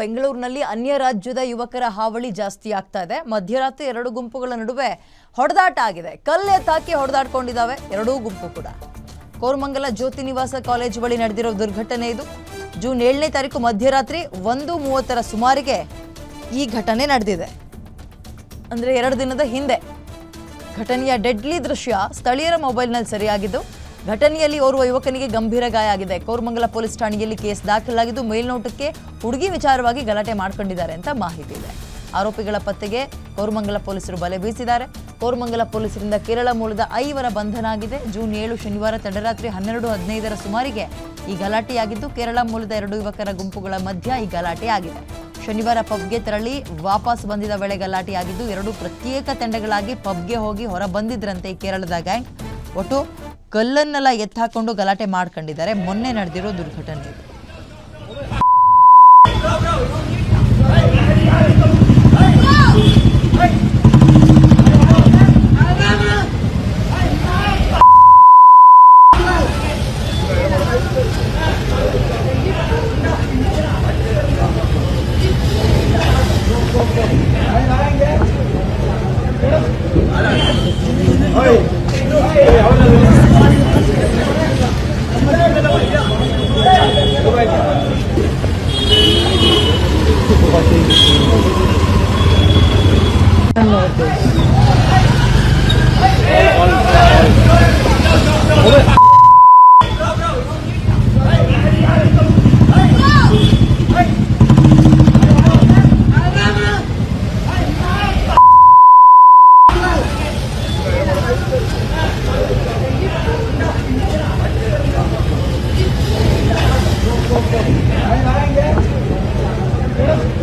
ಬೆಂಗಳೂರಿನಲ್ಲಿ ಅನ್ಯ ರಾಜ್ಯದ ಯುವಕರ ಹಾವಳಿ ಜಾಸ್ತಿ ಆಗ್ತಾ ಇದೆ. ಮಧ್ಯರಾತ್ರಿ ಎರಡು ಗುಂಪುಗಳ ನಡುವೆ ಹೊಡೆದಾಟ ಆಗಿದೆ. ಕಲ್ಲೆತ್ತಾಕಿ ಹೊಡೆದಾಡ್ಕೊಂಡಿದ್ದಾವೆ ಎರಡೂ ಗುಂಪು ಕೂಡ. ಕೋರಮಂಗಲ ಜ್ಯೋತಿ ನಿವಾಸ ಕಾಲೇಜ್ ಬಳಿ ನಡೆದಿರೋ ದುರ್ಘಟನೆ ಇದು. ಜೂನ್ ಏಳನೇ ತಾರೀಕು ಮಧ್ಯರಾತ್ರಿ ಒಂದು ಮೂವತ್ತರ ಸುಮಾರಿಗೆ ಈ ಘಟನೆ ನಡೆದಿದೆ. ಅಂದ್ರೆ ಎರಡು ದಿನದ ಹಿಂದೆ. ಘಟನೆಯ ಡೆಡ್ಲಿ ದೃಶ್ಯ ಸ್ಥಳೀಯರ ಮೊಬೈಲ್ನಲ್ಲಿ ಸೆರೆಯಾಗಿದ್ದು ಘಟನೆಯಲ್ಲಿ ಓರ್ವ ಯುವಕನಿಗೆ ಗಂಭೀರ ಗಾಯ ಆಗಿದೆ. ಕೋರ್ಮಂಗಲ ಪೊಲೀಸ್ ಠಾಣೆಯಲ್ಲಿ ಕೇಸ್ ದಾಖಲಾಗಿದ್ದು ಮೇಲ್ನೋಟಕ್ಕೆ ಹುಡುಗಿ ವಿಚಾರವಾಗಿ ಗಲಾಟೆ ಮಾಡ್ಕೊಂಡಿದ್ದಾರೆ ಅಂತ ಮಾಹಿತಿ ಇದೆ. ಆರೋಪಿಗಳ ಪತ್ತೆಗೆ ಕೋರ್ಮಂಗಲ ಪೊಲೀಸರು ಬಲೆ ಬೀಸಿದ್ದಾರೆ. ಕೋರ್ಮಂಗಲ ಪೊಲೀಸರಿಂದ ಕೇರಳ ಮೂಲದ ಐವರ ಬಂಧನ ಆಗಿದೆ. ಜೂನ್ ಏಳು ಶನಿವಾರ ತಡರಾತ್ರಿ ಹನ್ನೆರಡು ಹದಿನೈದರ ಸುಮಾರಿಗೆ ಈ ಗಲಾಟೆಯಾಗಿದ್ದು ಕೇರಳ ಮೂಲದ ಎರಡು ಯುವಕರ ಗುಂಪುಗಳ ಮಧ್ಯ ಈ ಗಲಾಟೆ ಆಗಿದೆ. ಶನಿವಾರ ಪಬ್ಗೆ ತೆರಳಿ ವಾಪಸ್ ಬಂದಿದ ವೇಳೆ ಗಲಾಟೆಯಾಗಿದ್ದು ಎರಡು ಪ್ರತ್ಯೇಕ ತಂಡಗಳಾಗಿ ಪಬ್ಗೆ ಹೋಗಿ ಹೊರ ಬಂದಿದ್ರಂತೆ ಕೇರಳದ ಗ್ಯಾಂಗ್. ಒಟ್ಟು ಕಲ್ಲನ್ನೆಲ್ಲ ಎತ್ತಾಕೊಂಡು ಗಲಾಟೆ ಮಾಡ್ಕೊಂಡಿದ್ದಾರೆ. ಮೊನ್ನೆ ನಡೆದಿರೋ ದುರ್ಘಟನೆ.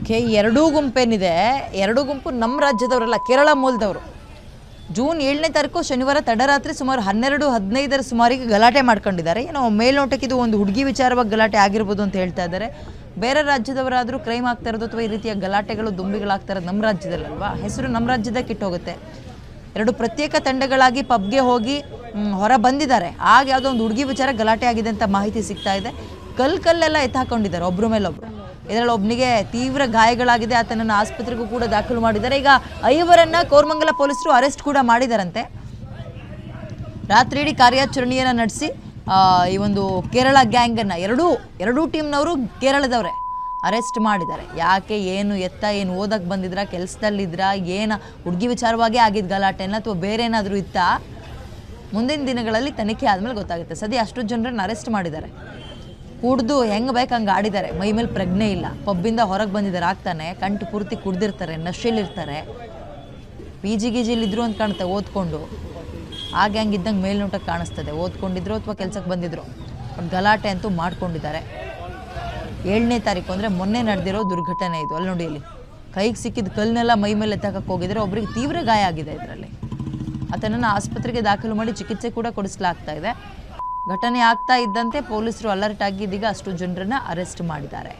ಓಕೆ, ಎರಡೂ ಗುಂಪೇನಿದೆ. ಎರಡೂ ಗುಂಪು ನಮ್ಮ ರಾಜ್ಯದವರಲ್ಲ, ಕೇರಳ ಮೂಲದವರು. ಜೂನ್ ಏಳನೇ ತಾರೀಕು ಶನಿವಾರ ತಡರಾತ್ರಿ ಸುಮಾರು ಹನ್ನೆರಡು, ಹದಿನೈದರ ಸುಮಾರಿಗೆ ಗಲಾಟೆ ಮಾಡ್ಕೊಂಡಿದ್ದಾರೆ. ಏನೋ ಮೇಲ್ನೋಟಕ್ಕೆ ಇದು ಒಂದು ಹುಡುಗಿ ವಿಚಾರವಾಗಿ ಗಲಾಟೆ ಆಗಿರ್ಬೋದು ಅಂತ ಹೇಳ್ತಾ ಇದ್ದಾರೆ. ಬೇರೆ ರಾಜ್ಯದವರಾದರೂ ಕ್ರೈಮ್ ಆಗ್ತಾ ಇರೋದು ಅಥವಾ ಈ ರೀತಿಯ ಗಲಾಟೆಗಳು, ದುಂಬಿಗಳಾಗ್ತಾ ಇರೋದು ನಮ್ಮ ರಾಜ್ಯದಲ್ಲಲ್ವಾ? ಹೆಸರು ನಮ್ಮ ರಾಜ್ಯದ ಹೋಗುತ್ತೆ ಎರಡು ಪ್ರತ್ಯೇಕ ತಂಡಗಳಾಗಿ ಪಬ್ಗೆ ಹೋಗಿ ಹೊರ ಬಂದಿದ್ದಾರೆ. ಆಗ ಯಾವುದೋ ಒಂದು ಹುಡುಗಿ ವಿಚಾರ ಗಲಾಟೆ ಆಗಿದೆ ಅಂತ ಮಾಹಿತಿ ಸಿಗ್ತಾ ಇದೆ. ಕಲ್ ಕಲ್ಲೆಲ್ಲ ಎತ್ತಾಕೊಂಡಿದ್ದಾರೆ ಒಬ್ರ ಮೇಲೊಬ್ರು. ಇದರಲ್ಲಿ ಒಬ್ಬನಿಗೆ ತೀವ್ರ ಗಾಯಗಳಾಗಿದೆ. ಆತನನ್ನು ಆಸ್ಪತ್ರೆಗೂ ಕೂಡ ದಾಖಲು ಮಾಡಿದ್ದಾರೆ. ಈಗ ಐವರನ್ನ ಕೋರ್ಮಂಗಲ ಪೊಲೀಸರು ಅರೆಸ್ಟ್ ಕೂಡ ಮಾಡಿದಾರಂತೆ. ರಾತ್ರಿ ಇಡೀ ಕಾರ್ಯಾಚರಣೆಯನ್ನು ನಡೆಸಿ ಈ ಒಂದು ಕೇರಳ ಗ್ಯಾಂಗನ್ನು, ಎರಡೂ ಎರಡೂ ಟೀಮ್ನವರು ಕೇರಳದವರೇ ಅರೆಸ್ಟ್ ಮಾಡಿದ್ದಾರೆ. ಯಾಕೆ, ಏನು, ಎತ್ತ, ಏನು ಓದಕ್ಕೆ ಬಂದಿದ್ರಾ, ಕೆಲಸದಲ್ಲಿದ್ರಾ, ಏನು, ಹುಡುಗಿ ವಿಚಾರವಾಗಿ ಆಗಿದ್ದ ಗಲಾಟೆನ ಅಥವಾ ಬೇರೆ ಏನಾದರೂ ಇತ್ತಾ? ಮುಂದಿನ ದಿನಗಳಲ್ಲಿ ತನಿಖೆ ಆದಮೇಲೆ ಗೊತ್ತಾಗುತ್ತೆ. ಸದ್ಯ ಅಷ್ಟು ಜನರನ್ನು ಅರೆಸ್ಟ್ ಮಾಡಿದ್ದಾರೆ. ಕುಡ್ದು ಹೆಂಗೆ ಬೇಕು ಹಂಗೆ ಆಡಿದ್ದಾರೆ. ಮೈ ಮೇಲೆ ಪ್ರಜ್ಞೆ ಇಲ್ಲ. ಪಬ್ಬಿಂದ ಹೊರಗೆ ಬಂದಿದ್ದಾರೆ. ಆಗ್ತಾನೆ. ಕಂಟು ಪೂರ್ತಿ ಕುಡ್ದಿರ್ತಾರೆ. ನಶೆಲಿರ್ತಾರೆ. ಪಿ ಜಿ ಗಿಜಿಲಿದ್ರು ಅಂತ ಕಾಣುತ್ತೆ ಓದ್ಕೊಂಡು. ಆಗ ಹಂಗಿದ್ದಂಗೆ ಮೇಲ್ನೋಟಕ್ಕೆ ಕಾಣಿಸ್ತದೆ. ಓದ್ಕೊಂಡಿದ್ರು ಅಥವಾ ಕೆಲ್ಸಕ್ಕೆ ಬಂದಿದ್ರು. ಗಲಾಟೆ ಅಂತೂ ಮಾಡ್ಕೊಂಡಿದ್ದಾರೆ. ಏಳನೇ ತಾರೀಕು ಅಂದರೆ ಮೊನ್ನೆ ನಡೆದಿರೋ ದುರ್ಘಟನೆ ಇದು. ಅಲ್ಲಿ ನೋಡಿ ಇಲ್ಲಿ. ಕೈಗೆ ಸಿಕ್ಕಿದ ಕಲ್ಲನ್ನೆಲ್ಲ ಮೈ ಮೇಲೆ ಎತ್ತಾಕಕ್ಕೆ ಹೋಗಿದ್ರೆ ಒಬ್ರಿಗೆ ತೀವ್ರ ಗಾಯ ಆಗಿದೆ ಇದರಲ್ಲಿ. ಆತನನ್ನು ಆಸ್ಪತ್ರೆಗೆ ದಾಖಲು ಮಾಡಿ ಚಿಕಿತ್ಸೆ ಕೂಡ ಕೊಡಿಸಲಾಗ್ತಾ ಇದೆ. ಘಟನೆ ಆಗ್ತಾ ಇದ್ದಂತೆ ಪೊಲೀಸರು ಅಲರ್ಟ್ ಆಗಿದ್ದೀಗ ಅಷ್ಟು ಜನರನ್ನ ಅರೆಸ್ಟ್ ಮಾಡಿದ್ದಾರೆ.